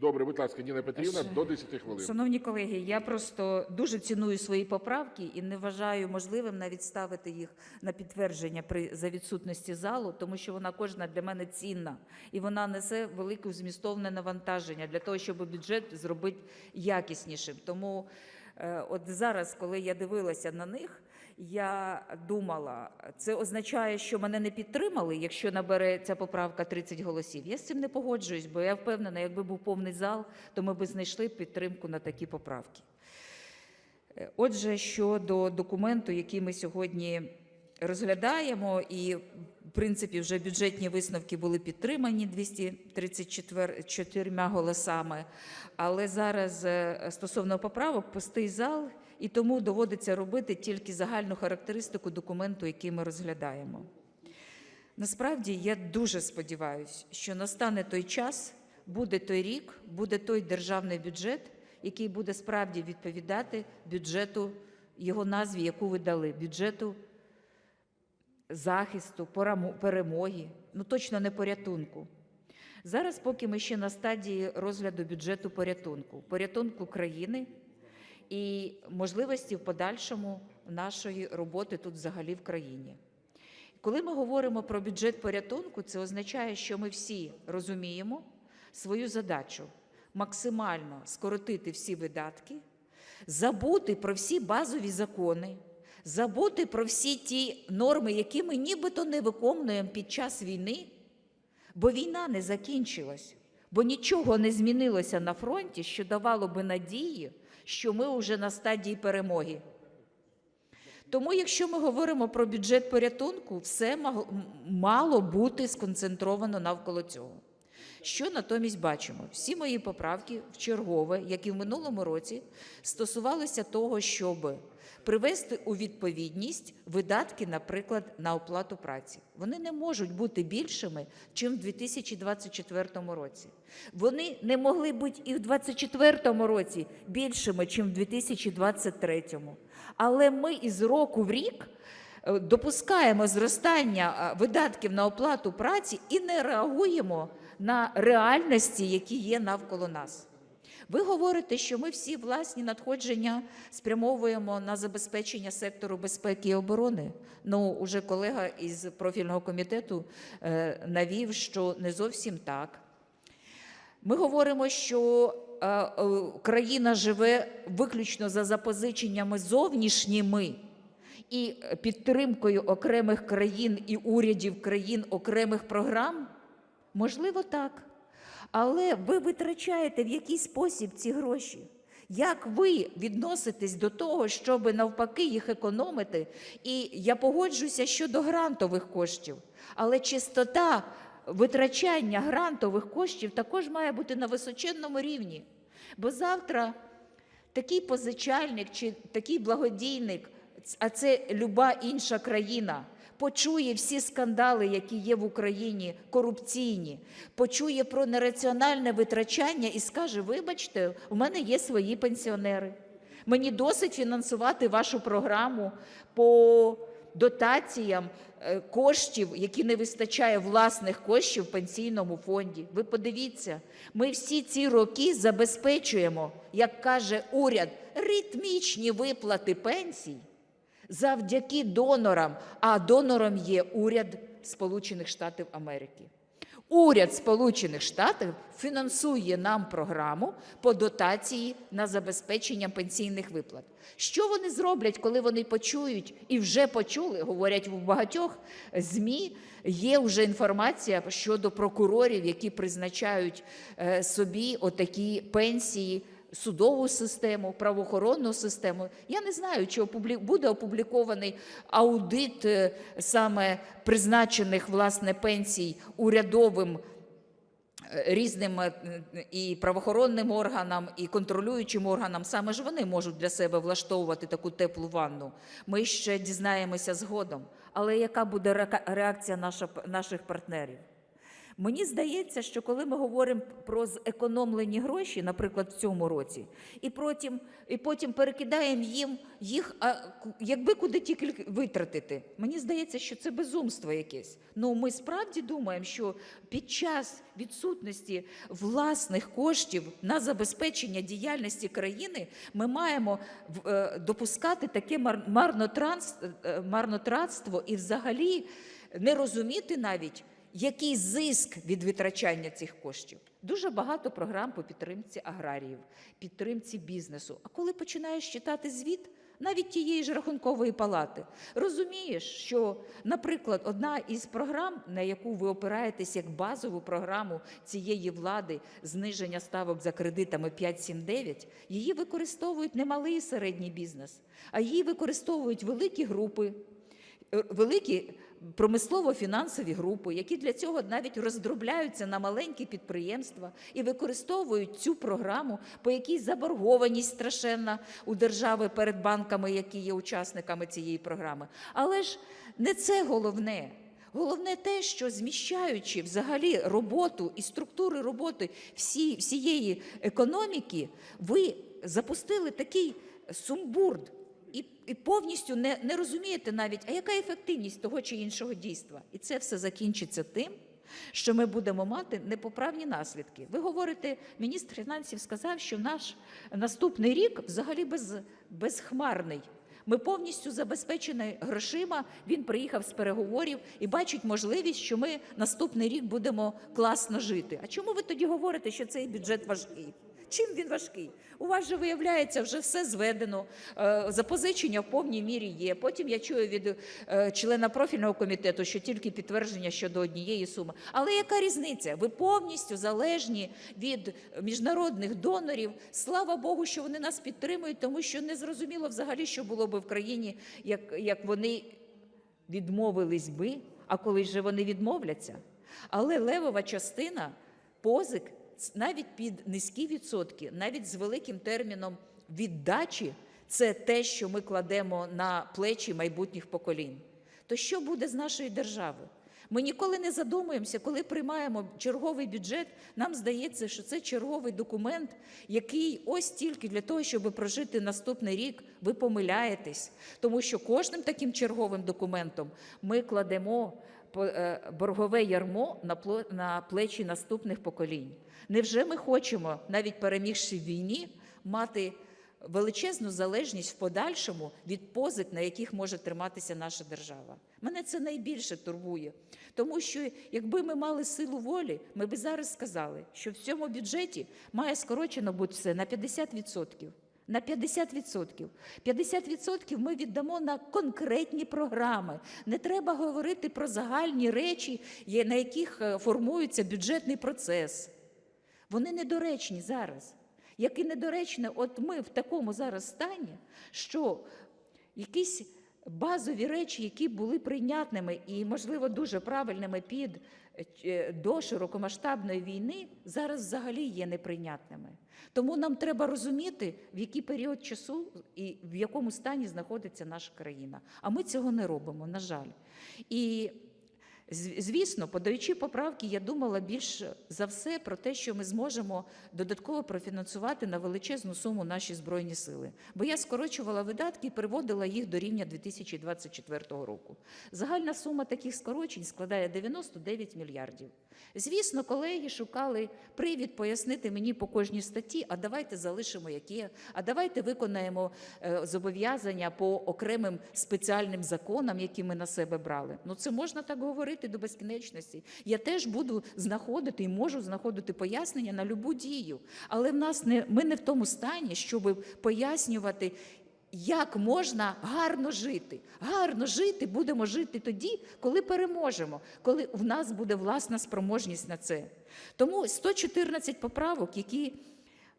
Добре, будь ласка, Ніна Петрівна, до 10 хвилин. Шановні колеги, я просто дуже ціную свої поправки і не вважаю можливим навіть ставити їх на підтвердження при за відсутності залу, тому що вона кожна для мене цінна і вона несе велике змістовне навантаження для того, щоб бюджет зробити якіснішим. Тому от зараз, коли я дивилася на них. Я думала, це означає, що мене не підтримали, якщо набере ця поправка 30 голосів. Я з цим не погоджуюсь, бо я впевнена, якби був повний зал, то ми б знайшли підтримку на такі поправки. Е, Отже, щодо документу, який ми сьогодні розглядаємо, і принципі вже бюджетні висновки були підтримані 234 голосами. Але зараз е, стосовно поправок пустий зал, і тому доводиться робити тільки загальну характеристику документу, який ми розглядаємо. Насправді я дуже сподіваюся, що настане той час, буде той рік, буде той державний бюджет, який буде справді відповідати бюджету, його назві, яку ви дали, бюджету захисту, перемоги, ну точно не порятунку. Зараз, поки ми ще на стадії розгляду бюджету порятунку, порятунку країни і можливості в подальшому нашої роботи тут взагалі в країні. Коли ми говоримо про бюджет порятунку, це означає, що ми всі розуміємо свою задачу максимально скоротити всі видатки, забути про всі базові закони, забути про всі ті норми, які ми нібито не виконуємо під час війни, бо війна не закінчилась, бо нічого не змінилося на фронті, що давало би надії, що ми вже на стадії перемоги. Тому, якщо ми говоримо про бюджет порятунку, все мало бути сконцентровано навколо цього. Що натомість бачимо? Всі мої поправки в чергове, як і в минулому році, стосувалися того, щоб привести у відповідність видатки, наприклад, на оплату праці. Вони не можуть бути більшими, чим в 2024 році. Вони не могли бути і в 2024 році більшими, чим в 2023. Але ми із року в рік е, допускаємо зростання е, видатків на оплату праці і не реагуємо на реальності, які є навколо нас. Ви говорите, що ми всі власні надходження спрямовуємо на забезпечення сектору безпеки і оборони. Ну, уже колега із профільного комітету е, навів, що не зовсім так. Ми говоримо, що е, е, країна живе виключно за запозиченнями зовнішніми і підтримкою окремих країн і урядів країн окремих програм. Можливо, так. Але ви витрачаєте в який спосіб ці гроші? Як ви відноситесь до того, щоб навпаки їх економити? І я погоджуся щодо грантових коштів, але чистота витрачання грантових коштів також має бути на височенному рівні. Бо завтра такий позичальник чи такий благодійник, а це люба інша країна, почує всі скандали, які є в Україні, корупційні, почує про нераціональне витрачання і скаже: вибачте, у мене є свої пенсіонери. Мені досить фінансувати вашу програму по дотаціям е, коштів, які не вистачає власних коштів в пенсійному фонді. Ви подивіться, ми всі ці роки забезпечуємо, як каже уряд, ритмічні виплати пенсій завдяки донорам, а донором є уряд Сполучених Штатів Америки. Уряд Сполучених Штатів фінансує нам програму по дотації на забезпечення пенсійних виплат. Що вони зроблять, коли вони почують і вже почули, говорять у багатьох ЗМІ, є вже інформація щодо прокурорів, які призначають е, собі отакі пенсії судову систему, правоохоронну систему. Я не знаю, чи буде опублікований аудит е, саме призначених власне пенсій урядовим е, різним е, і правоохоронним органам, і контролюючим органам. Саме ж вони можуть для себе влаштовувати таку теплу ванну. Ми ще дізнаємося згодом. Але яка буде реакція наших партнерів? Мені здається, що коли ми говоримо про зекономлені гроші, наприклад, в цьому році, і потім, і потім перекидаємо їм їх, а якби куди тільки витратити, мені здається, що це безумство якесь. Ну ми справді думаємо, що під час відсутності власних коштів на забезпечення діяльності країни ми маємо е, допускати таке е, марнотратство і взагалі не розуміти навіть який зиск від витрачання цих коштів. Дуже багато програм по підтримці аграріїв, підтримці бізнесу. А коли починаєш читати звіт, навіть тієї ж рахункової палати, розумієш, що, наприклад, одна із програм, на яку ви опираєтесь як базову програму цієї влади зниження ставок за кредитами 5-7-9, її використовують не малий і середній бізнес, а її використовують великі групи, е, великі промислово-фінансові групи, які для цього навіть роздробляються на маленькі підприємства і використовують цю програму, по якій заборгованість страшенна у держави перед банками, які є учасниками цієї програми. Але ж не це головне. Головне те, що зміщаючи взагалі роботу і структури роботи всі, всієї економіки, ви запустили такий сумбурд і, і повністю не, не розумієте навіть, а яка ефективність того чи іншого дійства. І це все закінчиться тим, що ми будемо мати непоправні наслідки. Ви говорите, міністр фінансів сказав, що наш наступний рік взагалі без, безхмарний. Ми повністю забезпечені грошима. Він приїхав з переговорів і бачить можливість, що ми наступний рік будемо класно жити. А чому ви тоді говорите, що цей бюджет важкий? Чим він важкий? У вас же виявляється, вже все зведено. е, Запозичення в повній мірі є. Потім я чую від е, члена профільного комітету, що тільки підтвердження щодо однієї суми. Але яка різниця? Ви повністю залежні від міжнародних донорів. Слава Богу, що вони нас підтримують, тому що не зрозуміло взагалі, що було би в країні, як, як вони відмовились би, а коли ж вони відмовляться. Але левова частина позик навіть під низькі відсотки, навіть з великим терміном віддачі, це те, що ми кладемо на плечі майбутніх поколінь. То що буде з нашої держави? Ми ніколи не задумуємося, коли приймаємо черговий бюджет. Нам здається, що це черговий документ, який ось тільки для того, щоб прожити наступний рік, ви помиляєтесь, тому що кожним таким черговим документом ми кладемо боргове ярмо на плечі наступних поколінь. Невже ми хочемо, навіть перемігши в війні, мати величезну залежність в подальшому від позик, на яких може триматися наша держава? Мене це найбільше турбує, тому що якби ми мали силу волі, ми б зараз сказали, що в цьому бюджеті має скорочено бути все на 50%. На 50%. 50% ми віддамо на конкретні програми. Не треба говорити про загальні речі, на яких е, формується бюджетний процес. Вони недоречні зараз. Як і недоречне, от ми в такому зараз стані, що якісь базові речі, які були прийнятними і, можливо, дуже правильними під до широкомасштабної війни, зараз взагалі є неприйнятними. Тому нам треба розуміти, в який період часу і в якому стані знаходиться наша країна. А ми цього не робимо, на жаль. І Звісно, подаючи поправки, я думала більш за все про те, що ми зможемо додатково профінансувати на величезну суму наші збройні сили. Бо я скорочувала видатки і приводила їх до рівня 2024 року. Загальна сума таких скорочень складає 99 мільярдів. Звісно, колеги шукали привід пояснити мені по кожній статті, а давайте залишимо яке, а давайте виконаємо е, зобов'язання по окремим спеціальним законам, які ми на себе брали. Ну це можна так говорити до безкінечності. Я теж буду знаходити і можу знаходити пояснення на любу дію. Але в нас не ми не в тому стані, щоб пояснювати. Як можна гарно жити? Гарно жити будемо жити тоді, коли переможемо, коли в нас буде власна спроможність на це. Тому 114 поправок, які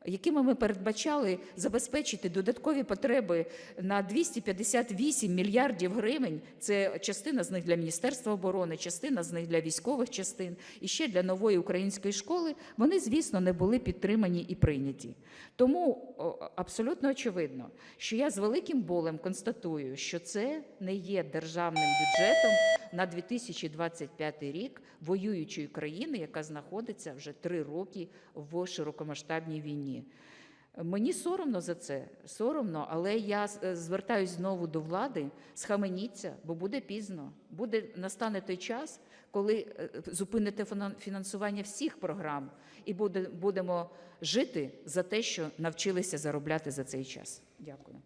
якими ми передбачали забезпечити додаткові потреби на 258 мільярдів гривень. Це частина з них для Міністерства оборони, частина з них для військових частин і ще для нової української школи. Вони, звісно, не були підтримані і прийняті. Тому абсолютно очевидно, що я з великим болем констатую, що це не є державним бюджетом на 2025 рік воюючої країни, яка знаходиться вже три роки в широкомасштабній війні. Мені соромно за це, соромно, але я е, звертаюсь знову до влади, схаменіться, бо буде пізно. Буде настане той час, коли е, зупините фінансування всіх програм, і буде, будемо жити за те, що навчилися заробляти за цей час. Дякую.